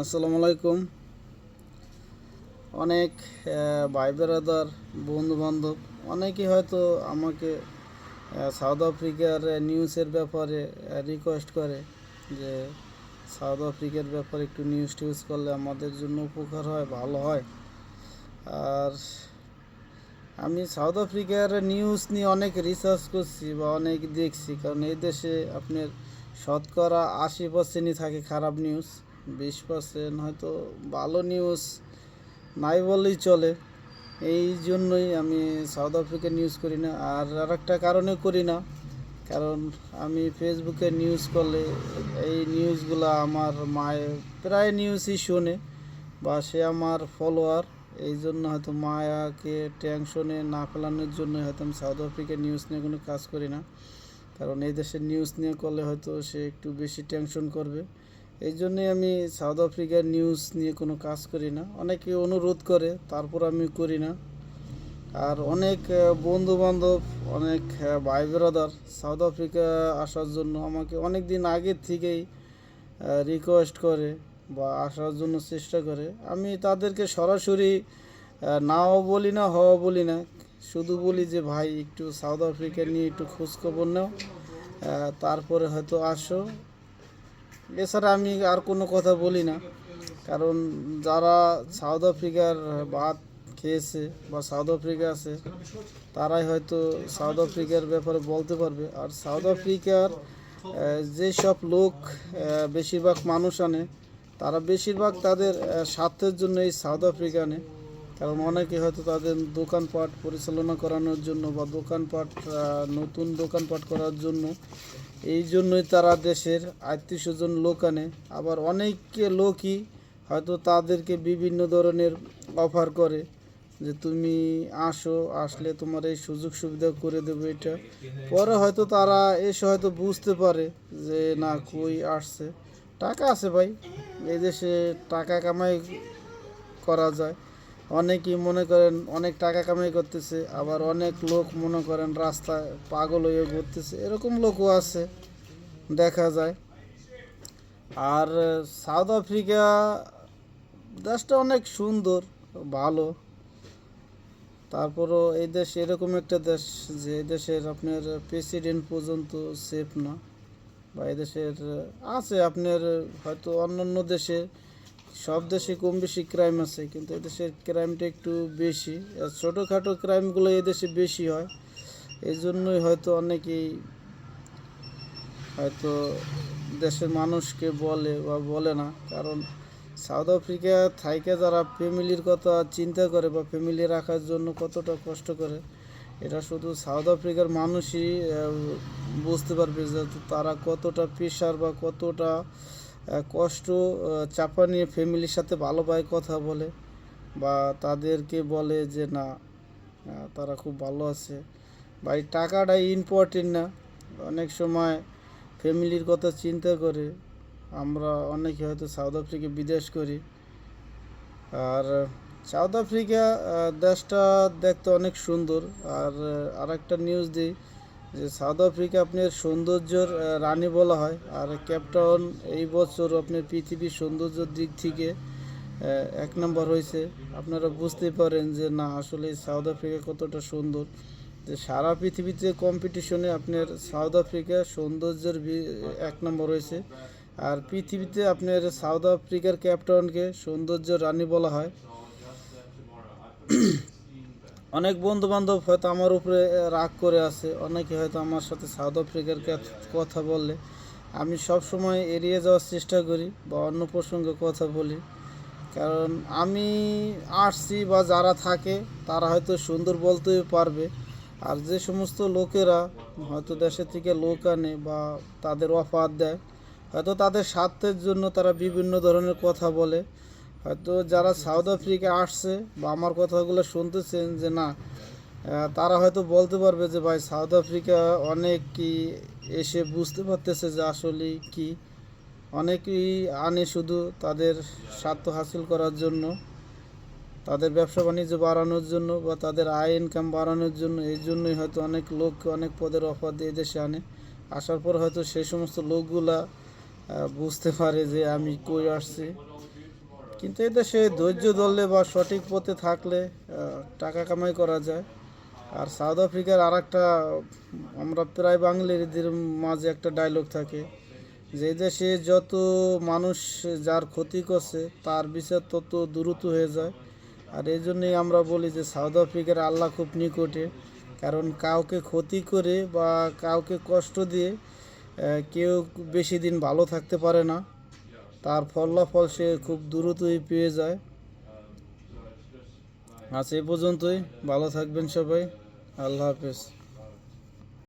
আসসালামু আলাইকুম। অনেক ভাই বেড়াদার বন্ধু বান্ধব অনেকেই হয়তো আমাকে সাউথ আফ্রিকার নিউজের ব্যাপারে রিকোয়েস্ট করে যে, সাউথ আফ্রিকার ব্যাপারে একটু নিউজ টিউজ করলে আমাদের জন্য উপকার হয়, ভালো হয়। আর আমি সাউথ আফ্রিকার নিউজ নিয়ে অনেক রিসার্চ করছি বা অনেক দেখছি, কারণ এই দেশে আপনার শতকরা আশি পার্সেন্টই থাকে খারাপ নিউজ বিশ পার্সেন্ট হয়তো ভালো নিউজ নাই বললেই চলে। এই জন্যই আমি সাউথ আফ্রিকার নিউজ করি না। আর আর একটা কারণে করি না। কারণ আমি ফেসবুকে নিউজ করলে এই নিউজগুলো আমার মায়ের প্রায় নিউজই শোনে বা সে আমার ফলোয়ার এই জন্য হয়তো মায়াকে টেনশনে না ফেলানোর জন্য হয়তো আমি সাউথ আফ্রিকার নিউজ নিয়ে কোনো কাজ করি না। কারণ এই দেশের নিউজ নিয়ে করলে হয়তো সে একটু বেশি টেনশন করবে। এই জন্যই আমি সাউথ আফ্রিকার নিউজ নিয়ে কোনো কাজ করি না। অনেকে অনুরোধ করে, তারপর আমি করি না। আর অনেক বন্ধু বান্ধব অনেক ভাই ব্রাদার সাউথ আফ্রিকা আসার জন্য আমাকে অনেক দিন আগে থেকেই রিকোয়েস্ট করে বা আসার জন্য চেষ্টা করে। আমি তাদেরকে সরাসরি নাও বলি না হওয়া বলি না, শুধু বলি যে, ভাই, একটু সাউথ আফ্রিকা নিয়ে একটু খোঁজখবর নাও। তারপরে হয়তো আসো। এছাড়া আমি আর কোনো কথা বলি না। কারণ যারা সাউথ আফ্রিকার ভাত খেয়েছে বা সাউথ আফ্রিকা আছে, তারাই হয়তো সাউথ আফ্রিকার ব্যাপারে বলতে পারবে। আর সাউথ আফ্রিকার যেসব লোক বেশিরভাগ মানুষ আনে, তারা বেশিরভাগ তাদের স্বার্থের জন্য এই সাউথ আফ্রিকা আনে। কারণ অনেকে হয়তো তাদের দোকানপাট পরিচালনা করানোর জন্য বা দোকানপাট নতুন দোকানপাট করার জন্য এই জন্যই তারা দেশের আত্মীয় স্বজন লোক আনে। আবার অনেক লোকই হয়তো তাদেরকে বিভিন্ন ধরনের অফার করে যে তুমি আসো, আসলে তোমার এই সুযোগ সুবিধা করে দেবো এটা। পরে হয়তো তারা এসে হয়তো বুঝতে পারে যে না, কই আসছে। টাকা আছে ভাই এই দেশে টাকা কামাই করা যায়। অনেকেই মনে করেন অনেক টাকা কামাই করতেছে, আবার অনেক লোক মনে করেন রাস্তায় পাগল হয়ে ঘুরতেছে, এরকম লোকও আছে, দেখা যায়। আর সাউথ আফ্রিকা দেশটা অনেক সুন্দর, ভালো। তারপরও এই দেশ এরকম একটা দেশ যে দেশের আপনার প্রেসিডেন্ট পর্যন্ত সেফ না, বা এই দেশের আছে আপনার হয়তো অন্যান্য দেশে সব দেশে কম বেশি ক্রাইম আছে, কিন্তু এদেশের ক্রাইমটা একটু বেশি। আর ছোটোখাটো ক্রাইমগুলো এদেশে বেশি হয়। এই জন্যই হয়তো অনেকেই হয়তো দেশের মানুষকে বলে বা বলে না। কারণ সাউথ আফ্রিকা থাইকে যারা ফ্যামিলির কথা চিন্তা করে বা ফ্যামিলি রাখার জন্য কতটা কষ্ট করে এটা শুধু সাউথ আফ্রিকার মানুষই বুঝতে পারবে যে তারা কতটা প্রেশার বা কতটা কষ্ট চাপা নিয়ে ফ্যামিলির সাথে ভালোভাবে কথা বলে বা তাদেরকে বলে যে না তারা খুব ভালো আছে। বা এই টাকাটা ইম্পর্টেন্ট না। অনেক সময় ফ্যামিলির কথা চিন্তা করে আমরা অনেকে হয়তো সাউথ আফ্রিকা বিদেশ করি। আর সাউথ আফ্রিকা দেশটা দেখতে অনেক সুন্দর। আর আর একটা নিউজ দিই। যে সাউথ আফ্রিকা আপনার সৌন্দর্যর রানী বলা হয়। আর ক্যাপটাউন এই বছর আপনার পৃথিবীর সৌন্দর্যের দিক থেকে এক নম্বর হয়েছে। আপনারা বুঝতেই পারেন যে না, আসলে সাউথ আফ্রিকা কতটা সুন্দর। যে সারা পৃথিবীতে কম্পিটিশনে আপনার সাউথ আফ্রিকা সৌন্দর্যের এক নম্বর হয়েছে। আর পৃথিবীতে আপনার সাউথ আফ্রিকার ক্যাপটাউনকে সৌন্দর্য রানী বলা হয়। অনেক বন্ধু বান্ধব হয়তো আমার উপরে রাগ করে আছে। অনেকে হয়তো আমার সাথে সাউথ আফ্রিকার কথা বললে আমি সব সময় এড়িয়ে যাওয়ার চেষ্টা করি বা অন্য প্রসঙ্গে কথা বলি। কারণ আমি আসছি বা যারা থাকে, তারা হয়তো সুন্দর বলতে পারবে। আর যে সমস্ত লোকেরা হয়তো দেশের থেকে লোক আনে বা তাদের অফার দেয়, হয়তো তাদের স্বার্থের জন্য তারা বিভিন্ন ধরনের কথা বলে। হয়তো যারা সাউথ আফ্রিকা আসছে বা আমার কথাগুলো শুনতেছেন যে না তারা হয়তো বলতে পারবে যে ভাই সাউথ আফ্রিকা অনেক কি এসে বুঝতে পারতেছে যে আসলে কি। অনেকেই আনে শুধু তাদের স্বার্থ হাসিল করার জন্য, তাদের ব্যবসা বাণিজ্য বাড়ানোর জন্য বা তাদের আয় ইনকাম বাড়ানোর জন্য, এই জন্যই হয়তো অনেক লোককে অনেক পদের অফার দিয়ে দেশে আনে। আসার পর হয়তো সেই সমস্ত লোকগুলা বুঝতে পারে যে আমি কই আসছি। কিন্তু এই দেশে ধৈর্য ধরলে বা সঠিক পথে থাকলে টাকা কামাই করা যায়। আর সাউথ আফ্রিকার আর একটা আমরা প্রায় বাঙালিদের মাঝে একটা ডায়লগ থাকে যে দেশে যত মানুষ যার ক্ষতি করছে, তার বিচার তত দ্রুত হয়ে যায়। আর এই জন্যই আমরা বলি যে সাউথ আফ্রিকার আল্লাহ খুব নিকটে। কারণ কাউকে ক্ষতি করে বা কাউকে কষ্ট দিয়ে কেউ বেশি দিন ভালো থাকতে পারে না। তার ফলাফল সে খুব দ্রুতই পেয়ে যায়। আজ এ পর্যন্তই। ভালো থাকবেন সবাই। আল্লাহ হাফেজ।